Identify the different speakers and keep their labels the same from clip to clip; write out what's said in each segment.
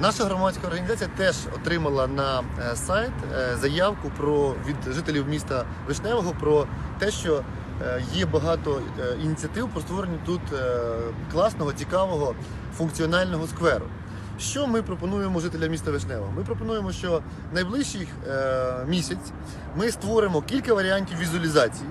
Speaker 1: Наша громадська організація теж отримала на е, сайт е, заявку про від жителів міста Вишневого про те, що е, є багато ініціатив про створення тут класного, цікавого, функціонального скверу. Що ми пропонуємо жителям міста Вишневого? Ми пропонуємо, що найближчий місяць ми створимо кілька варіантів візуалізації,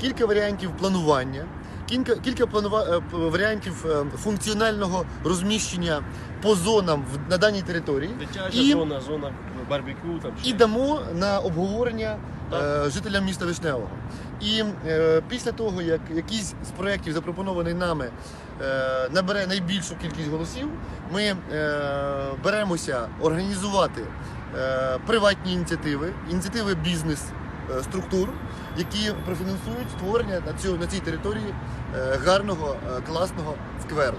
Speaker 1: кілька варіантів планування, кілька, кілька планува... е, варіантів е, функціонального розміщення по зонам в- на даній території.
Speaker 2: Дитяча
Speaker 1: І-
Speaker 2: зона, зона барбекю там
Speaker 1: і дамо на обговорення е, жителям міста Вишневого. І е, після того, як якийсь з проєктів, запропонований нами, е, набере найбільшу кількість голосів, ми е, беремося організувати е, приватні ініціативи, ініціативи бізнес-структур, які профінансують створення на, цю, на цій території е, гарного, е, класного скверу.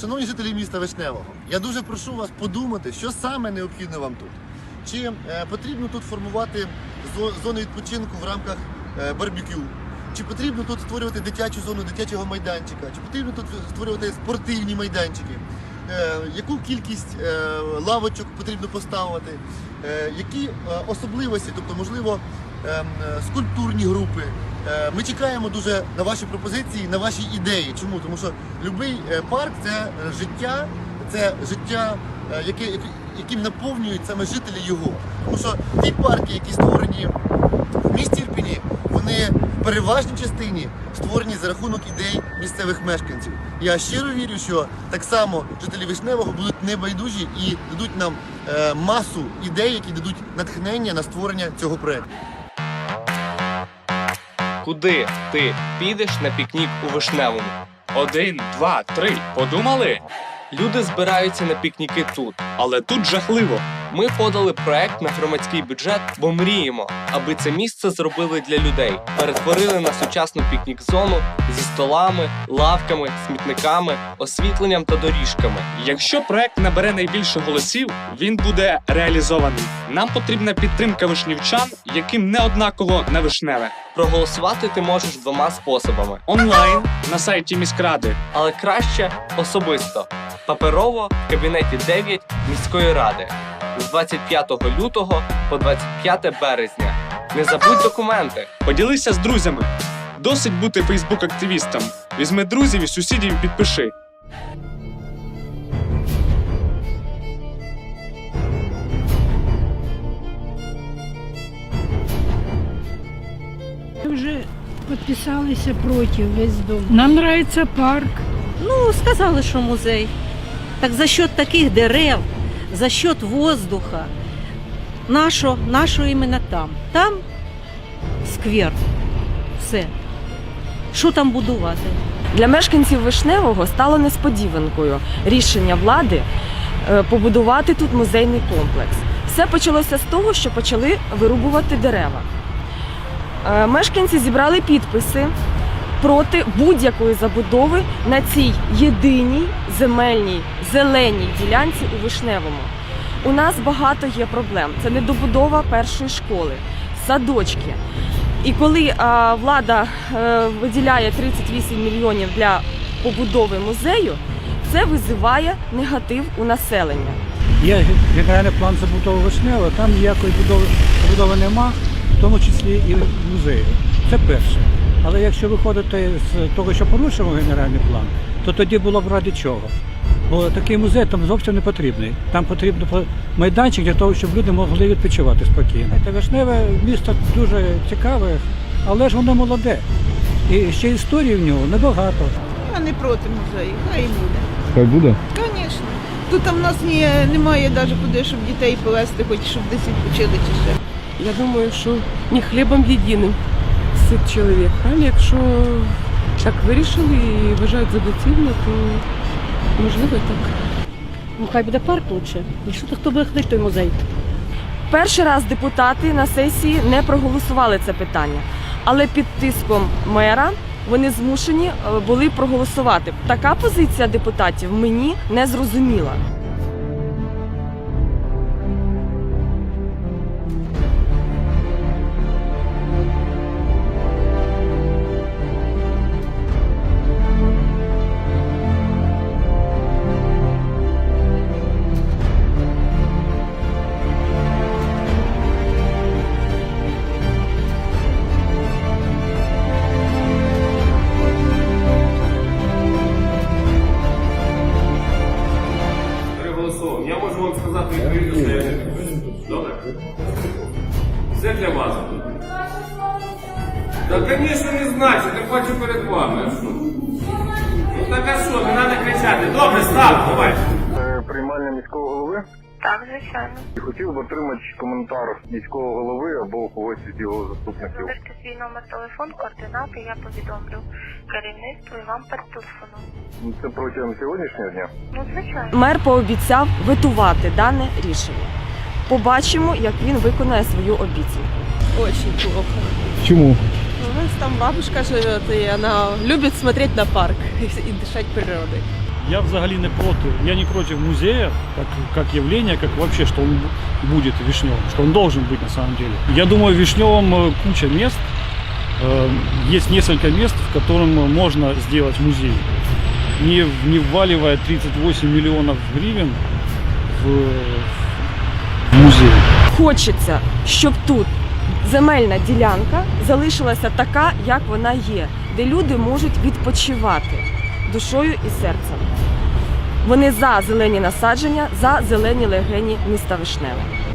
Speaker 1: Шановні жителі міста Вишневого, я дуже прошу вас подумати, що саме необхідно вам тут. Чи е, потрібно тут формувати зо- зони відпочинку в рамках е, барбекю? Чи потрібно тут створювати дитячу зону дитячого майданчика? Чи потрібно тут створювати спортивні майданчики? Е, яку кількість е, лавочок потрібно поставити? Е, які особливості, тобто, можливо, скульптурні групи? Ми чекаємо дуже на ваші пропозиції, на ваші ідеї. Чому? Тому що будь-який парк це життя, це життя, яке, яким наповнюють саме жителі його. Тому що ті парки, які створені в місті Ірпіні, переважній частині створені за рахунок ідей місцевих мешканців. Я щиро вірю, що так само жителі Вишневого будуть небайдужі і дадуть нам е, масу ідей, які дадуть натхнення на створення цього проекту.
Speaker 3: Куди ти підеш на пікнік у вишневому?
Speaker 4: Один, два, три. Подумали?
Speaker 3: Люди збираються на пікніки тут.
Speaker 4: Але тут жахливо.
Speaker 3: Ми подали проект на громадський бюджет, бо мріємо, аби це місце зробили для людей. Перетворили на сучасну пікнік-зону зі столами, лавками, смітниками, освітленням та доріжками.
Speaker 4: Якщо проект набере найбільше голосів, він буде реалізований. Нам потрібна підтримка вишнівчан, яким не однаково на вишневе.
Speaker 3: Проголосувати ти можеш двома способами,
Speaker 4: Онлайн на сайті міськради.
Speaker 3: але краще особисто. Паперово в кабінеті 9 міської ради з 25 лютого по 25 березня. Не забудь документи.
Speaker 4: Поділися з друзями. Досить бути Фейсбук-активістом. Візьми друзів і сусідів і підпиши.
Speaker 5: Уже подписалися против весь дом. Нам нравится парк.
Speaker 6: Ну, сказали, що музей. Так за счет таких дерев, за счет воздуха. Нашо, нашо іменно там. Там сквер. Все. Що там будувати?
Speaker 7: Для мешканців Вишневого стало несподіванкою рішення влади е, побудувати тут музейний комплекс. Все почалося з того, що почали вирубувати дерева. Е, Мешканці зібрали підписи проти будь-якої забудови на цій єдиній земельній зеленій ділянці у Вишневому. У нас багато є проблем. Це недобудова першої школи, садочки. І коли а, влада е, виділяє 38 мільйонів для побудови музею, це визиває негатив у населення.
Speaker 8: Є генеральний план забудови Вишнева, там ніякої будови, будови нема, в тому числі і музею. Це перше. Але якщо виходити з того, що порушимо генеральний план, то тоді було б ради чого. Бо такий музей там зовсім не потрібний. Там потрібно по- майданчик для того, щоб люди могли відпочивати спокійно. Та Вишневе місто дуже цікаве, але ж воно молоде. І ще історії в нього небагато.
Speaker 9: Я не проти музею, хай і буде.
Speaker 10: Хай буде.
Speaker 9: Звісно. Тут в нас ні, немає навіть куди, щоб дітей повезти, хоч щоб десь відпочили чи ще.
Speaker 11: Я думаю, що не хлібом єдиним сит чоловік. А якщо так вирішили і вважають за доцільне, то можливо і так.
Speaker 5: Ну хай буде парк лучше. Якщо то хто буде ходити той музей?
Speaker 7: Перший раз депутати на сесії не проголосували це питання, але під тиском мера вони змушені е, були проголосувати. Така позиція депутатів мені не зрозуміла.
Speaker 3: Можу вам сказати відповідно, що я не Добре. Все для вас. Та, звісно, не значить, я хочу перед вами.
Speaker 12: Звичайно.
Speaker 2: І хотів би отримати коментар міського голови або когось із його заступників.
Speaker 12: Залиште свій номер телефону, координати, я повідомлю керівництву і вам перетелефоную.
Speaker 2: Це протягом сьогоднішнього дня.
Speaker 12: Ну, звичайно.
Speaker 7: Мер пообіцяв ветувати дане рішення. Побачимо, як він виконає свою обіцянку.
Speaker 9: Очень плохо.
Speaker 13: Чому?
Speaker 9: У нас там бабушка живет, и она любит смотреть на парк и дышать природой.
Speaker 13: Я взагалі не проти. Я не проти музея, как, как явления, как вообще, что он будет в Вишневом, что он должен быть на самом деле. Я думаю, в Вишневом э, куча мест. Э, Есть несколько мест, в котором можно сделать музей. Не, не вваливая 38 миллионов гривен в, в музей.
Speaker 7: Хочеться, щоб тут земельна ділянка залишилася така, як вона є, де люди можуть відпочивати душою і серцем. Вони за зелені насадження, за зелені легені міста Вишневе.